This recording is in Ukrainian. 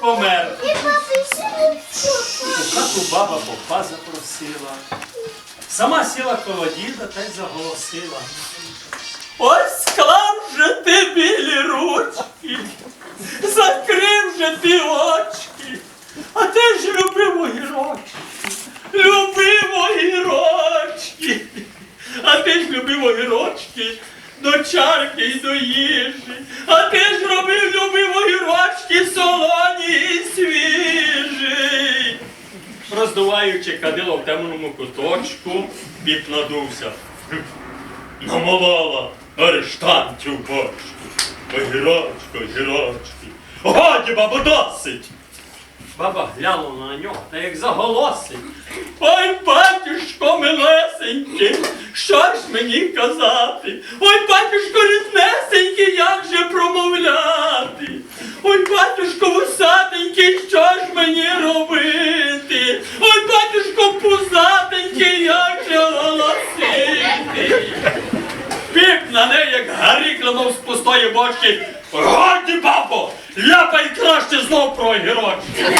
помер. У хату баба попа запросила. Сама сіла коло діда та й заголосила. Ось склав же ти білі ручки, закрив же ти очки, а ти ж любив огірочки, любив огірочки, а ти ж любив огірочки до чарки й до їжі, а Роздуваючи кадило в темному куточку, піп надувся. Намолола арештантів бочки. Огірочки, огірочки. Годі, бабо, досить. Баба глянула на нього та як заголосить. Ой, батюшко милесенький, що ж мені казати? Ой, батюшко ріднесенький, як же промовляти? Ой, батюшко вусатенький, що ж мені робити? Гаріклянув з пустої бочки. Годі, бабо, ляпай краще знов про огірочки.